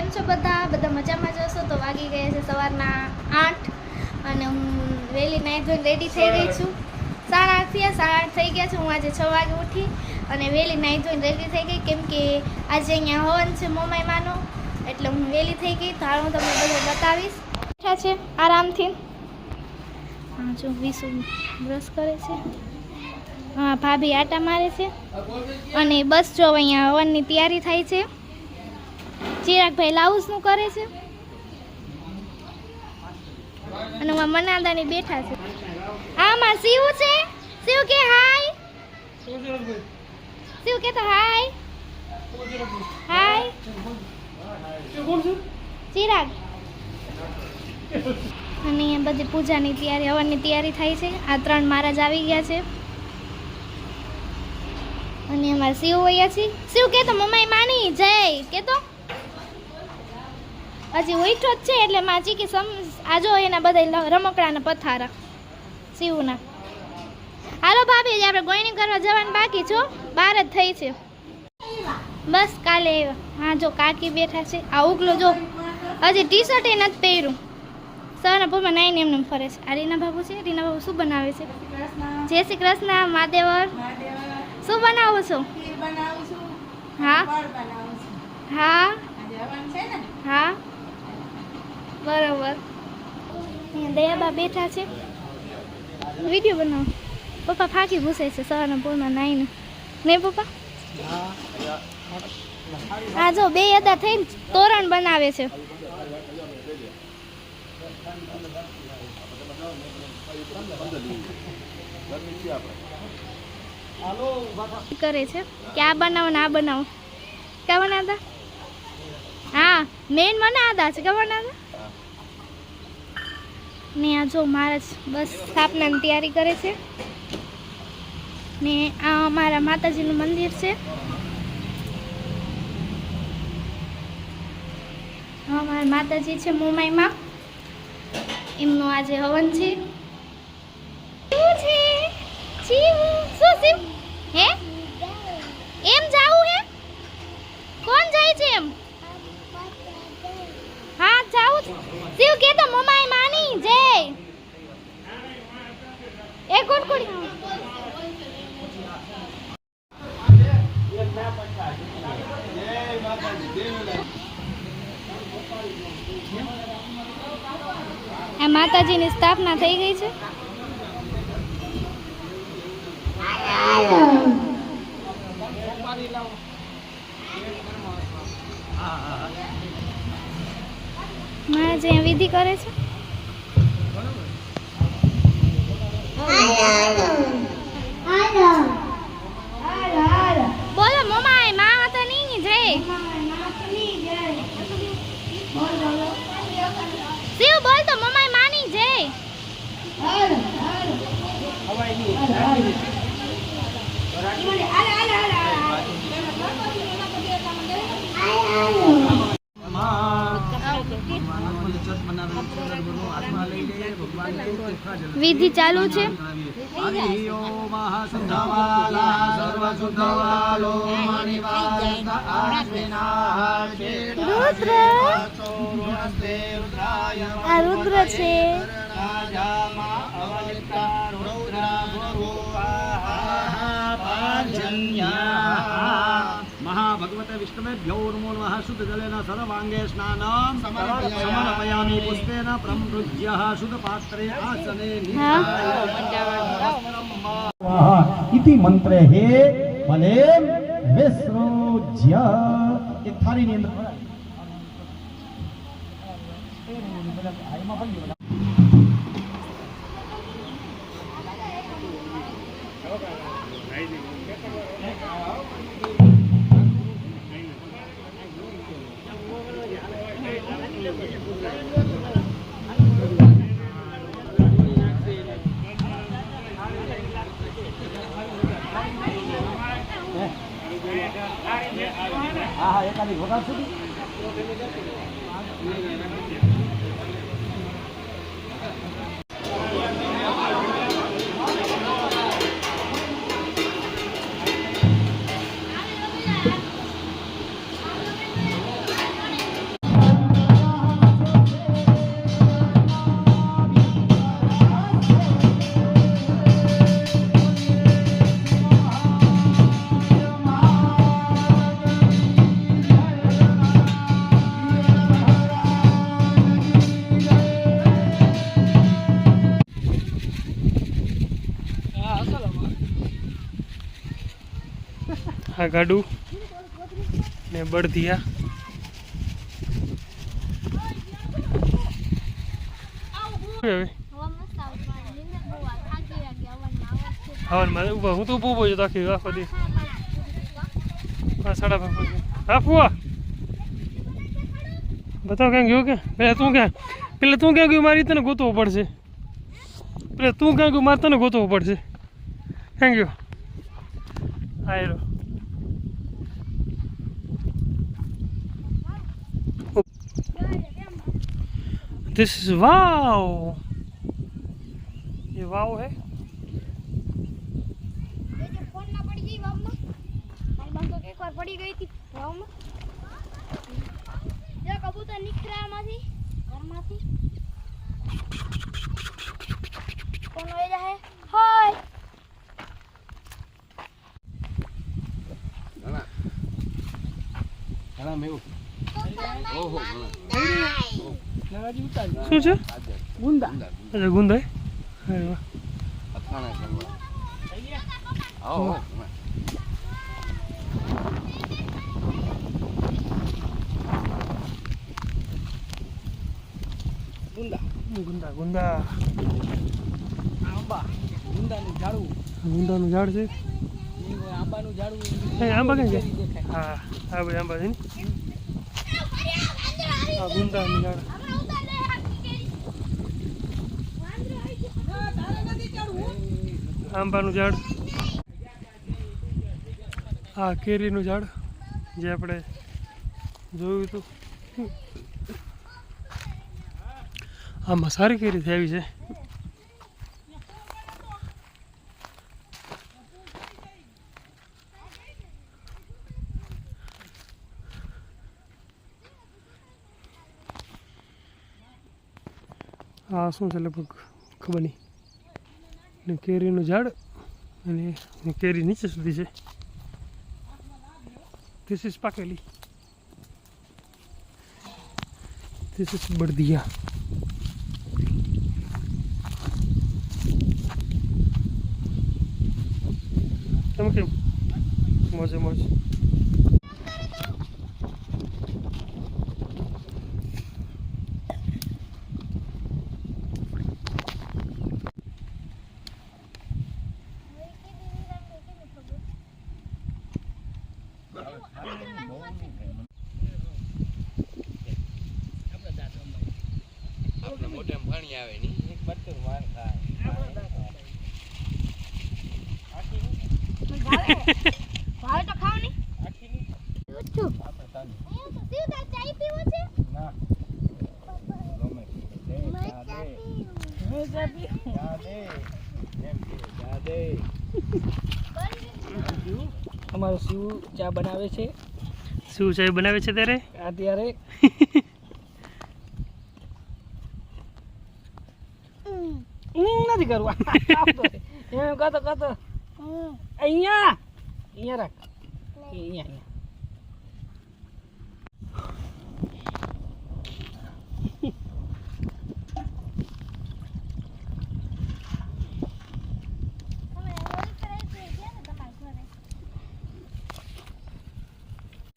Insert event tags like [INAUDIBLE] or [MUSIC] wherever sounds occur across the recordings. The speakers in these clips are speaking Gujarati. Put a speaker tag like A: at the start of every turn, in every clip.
A: કેમ છો બધા? બધા મજામાં જશો તો વાગી ગયા છે સવારના આઠ અને હું વહેલી નાઈ ધોઈને રેડી થઈ ગઈ છું. સાડા આઠ થયા સાડા આઠ થઈ ગયા છે. હું આજે છ વાગે ઉઠી અને વહેલી નાહી ધોઈને રેડી થઈ ગઈ. કેમ કે આજે અહીંયા હવન છે મોમાઈમાનો એટલે હું વહેલી થઈ ગઈ. તો હાલ હું તમને બધું બતાવીશ. બેઠા છે આરામથી. હા જો વિશુ બ્રશ કરે છે. હા ભાભી આટા મારે છે. અને બસ જો અહીંયા હવનની તૈયારી થાય છે. ચિરાગભાઈ લાઉસનું કરે છે. અને હું મનાદાની બેઠા છે. આમાં શિવ છે? શિવ કે હાય? શિવ કે તો હાય? હાય? ચિરાગ. અને અહીંયા બધી પૂજાની તૈયારી, હવનની તૈયારી થાય છે. આ ત્રણ મહારાજ આવી ગયા છે. અને અમારા શિવ વયા છે. શિવ કે તો મમ્માઈ માની, જય. કે તો હજી ઉઠો જ છે એટલે માં ચીકી સમ આજો એના બધા રમકડાના પથારા. શિવના. હાલો ભાભી આપણે ગોયણી કરવા જવાનું બાકી છો? બાર જ થઈ છે. બસ કાલે હા જો કાકી બેઠા છે. આ ઉગલો જો. હજી ટી શર્ટ એ નથી પહેર્યું. સરના પૂરમાં નાઈને એમને ફરે છે. આ રીના બાબુ છે? રીના બાબુ શું બનાવે છે? જય શ્રી કૃષ્ણ મહાદેવર. શું બનાવો છો? હા? હા? હા? બરાબર. દયાબા બેઠા છે. વીડિયો બનાવો. પપ્પા ફાંકી ભૂસે છે સવારના પૂરમાં નાઈને. નહીં પપ્પા? હા જો બે અદા થઈને તોરણ બનાવે છે. કરે છે. કે આ બનાવો ને આ બનાવો. ક્યાં બનાવતા હા, મેન મને આદા છે. ક્યાં બનાવતા ને આ જો મહારાજ બસ સ્થાપનાની તૈયારી કરે છે. ને આ અમારા માતાજીનું મંદિર છે. અમારા માતાજી છે મુંબઈમાં. એમનું આજે હવન છે. હે? એમ જાવું હે? કોણ જાય છે એમ? હા, જાવું શિવ કે તો મમાઈ માની જય. એ કુડકુડી આ માતાજીની સ્થાપના થઈ ગઈ છે. મહારાજ વિધિ કરે છે બોલો મમાય મા માતાની જય શિવ બોલ તો મમાય માની જય વિધિ ચાલુ છે? રુદ્ર? આ રુદ્ર છે.
B: મહાભગવતે વિષ્ણવેભ્યો નમો નમઃ શુદ્ધ જલેન સર્વાંગે સ્નાનમ સમર્પયામિ પુષ્પેન પ્રમૃજ્ય શુદ્ધ પાત્રે આસને ઇતિ મંત્રે હે. ભલે વિસૃજ્ય એક થાળીની અંદર
C: આ ગાડું ને બળધિયા. હવે? હવનમાં ઊભા હું તો ઊભો ઊભો છું તો આખી આખો હા સાડા પાંચ. હા, ફુવા. બતાવ ક્યાં ગયો કે? પેલા તું ક્યાં? પેલા તું ક્યાં ગયું? મારી તને ગોતવું પડશે. પેલા તું ક્યાં ગયું? મારે તને ગોતવું પડશે. ક્યાં ગયો? આયરો. दिस इज वाव ये वाव है
A: ફોનમાં પડી ગઈ વાવમાં મારી બામ તો એકવાર પડી ગઈ હતી વાવમાં જો કબૂતર નીકળ્યા આમાંથી ઘરમાંથી કોનો એ જાહે હાય
B: ઘણા ઘણા મેવું ઓહો ઘણા
C: શું છે
B: ગુંદા
C: અચ્છા ગુંદાય અરે વાહ
B: અથાણા કરવા આવો આવો, ઘણા.
C: ગુંદા ગુંદા
D: આંબા ગુંદાનું ઝાડવું
C: ગુંદાનું ઝાડ છે
D: ઈ આંબાનું ઝાડવું
C: એ આંબા ક્યાં
D: કેરી
C: ગયા
D: દેખાય
C: હા આ ભાઈ આંબા છે ને આ ગુંદાનું ઝાડ આંબાનું ઝાડ. આ કેરીનું ઝાડ જે આપણે જોયું હતું. આમાં સારી કેરી થઈ આવી છે. આ શું છે લગભગ? ખબર નહીં. ને કેરીનું ઝાડ અને કેરી નીચે સુધી છે. ધીસ ઇઝ પાકેલી. ધીસ ઇઝ બળદિયા તમે કેમ? મોજે મોજ
B: આપણે મોઢે પાણી આવે નહીં
D: એક બટ્ટું માર ખાય
A: ભાવે તો ખાવ નહીં. છું સીધા પીવો છે
D: ના ચા દે અમારો શિવ ચા બનાવે છે
C: બનાવે છે ત્યારે.
D: અત્યારે ઊં નથી કરવા. [LAUGHS] એમ કતો કહેતો અહીંયા. અહીંયા રાખ. અહીંયા અહીંયા.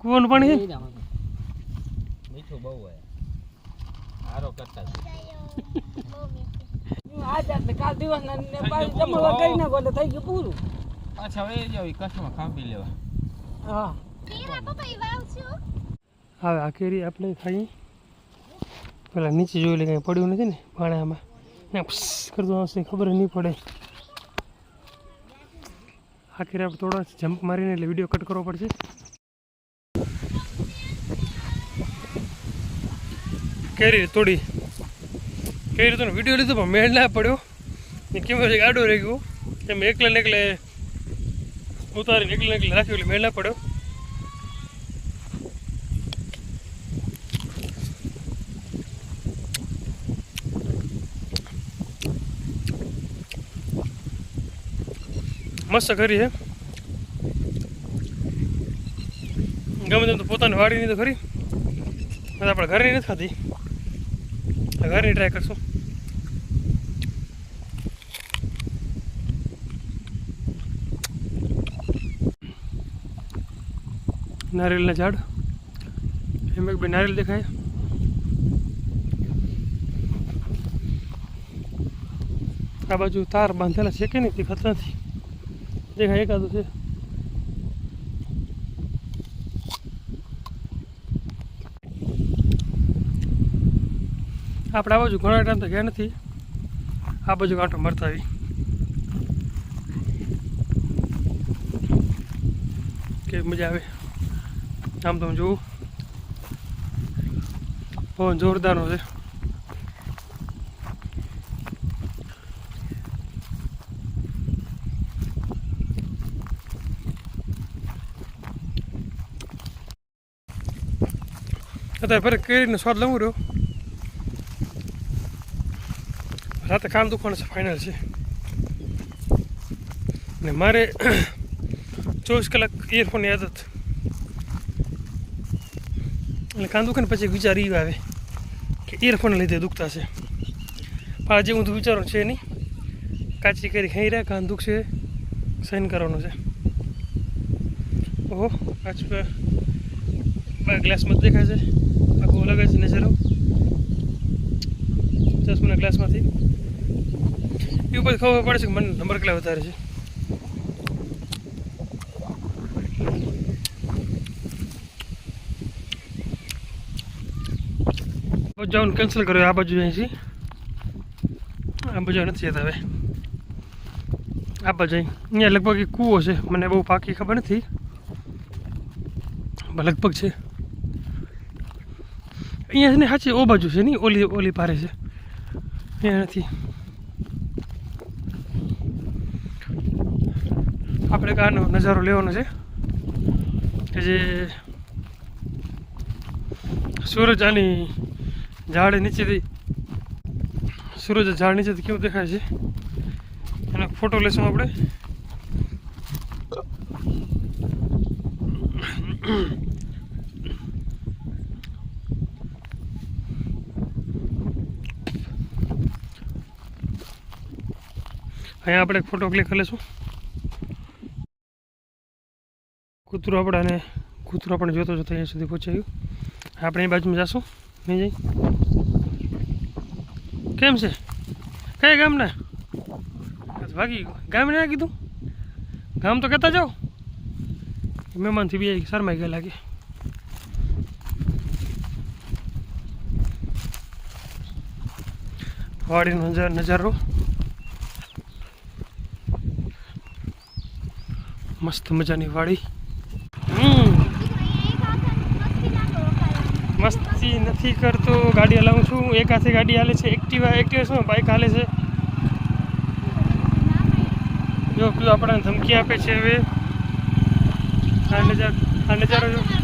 C: કોણ પણ
D: મીઠું બહુ હોય. સારો કરતા પાછા
E: વહી જાવ કચ્છમાં ખાંભી લેવા
D: હા
C: હવે આ કેરી આપણે ખાઈ પેલા નીચે જોઈ લે કંઈ પડ્યું નથી ને પાણામાં ને કરતું ખબર નહીં પડે આ કેરી આપણે થોડા જમ્પ મારીને એટલે વીડિયો કટ કરવો પડશે કેરી તોડી કેરી રીતનો વીડિયો લીધો પણ મેળ ના પડ્યો. ને કેમેરો આડો રહી ગયો એમ એકલે ને એકલે ઉતારીને એકલે એકલે રાખ્યું એટલે મેળ ના પડ્યો. મસ્ત કરી છે. ગમે તેમ તો પોતાની વાડીની તો ખરી. પણ આપણે ઘરની નથી આ ઘરની ટ્રાય કરશું? નારિયેલના ઝાડ. એમ એક બે નારિયેલ દેખાય. આ બાજુ તાર બાંધેલા છે કે નહીં તે ખતરાથી? દેખાય એકાદું છે. આપણે આ બાજુ ઘણા ટાઈમ તો ગયા નથી. આ બાજુ કાંટો મરતા આવી કેવી મજા આવે. આમ તમે જોવું પવન જોરદારનો છે. અત્યારે ફરી કેરીનો સ્વાદ લઉં રહ્યો. રાતે કામ દુખવાનું છે ફાઇનલ છે. ને મારે [CLEARS THROAT] ચોવીસ કલાક ઇયરફોનની આદત. એટલે કાન દુખે ને પછી વિચાર એ આવે કે ઇયરફોન લીધે દુખતા છે. પણ આજે હું તો વિચારું છે નહીં. કાચી કરી ખાઈ રહ્યા, કાન દુખશે, સહન કરવાનું છે. ઓહો કાચ ગ્લાસમાં દેખાય છે. આખું અલગ જ નજરો ચશ્માના ગ્લાસમાંથી. એ ઉપર ખબર પડે છે કે મને નંબર કેટલા વધારે છે. જવાનું કેન્સલ કર્યો આ બાજુ અહીંથી. આ બાજુ નથી જતા હવે. આ બાજુ અહીં. અહીંયા લગભગ એક કૂવો છે. મને બહુ પાકી ખબર નથી. લગભગ છે. અહીંયા છે ને સાચી ઓ બાજુ છે નહીં? ઓલી ઓલી પારે છે. અહીંયા નથી. આપણે આનો નજારો લેવાનો છે. કે જે સૂરજ આની ઝાડ નીચેથી સૂરજ ઝાડ નીચેથી કેવું દેખાય છે? એનો ફોટો લેશું આપણે. અહીંયા આપણે ફોટો ક્લિક કરી લઈશું. કૂતરું આપણાને કૂતરું આપણે જોતો જોતો અહીંયા સુધી પહોંચાયું. આપણે એ બાજુમાં જશું. નહીં જઈ? કેમ છે? કયા ગામના? ભાગી ગામ ના કીધું? ગામ તો કહેતા જાઓ. મહેમાનથી બી શરમાઈ ગયા લાગે. વાડીનો નજારો. મસ્ત મજાની વાડી. મસ્તી નથી કરતો, ગાડી હલાવું છું એક હાથે ગાડી હાલે છે, એક્ટિવા એક્ટિવા શું બાઇક હાલે છે? જો પેલું આપણને ધમકી આપે છે હવે. આ નજારો આ નજારો જો.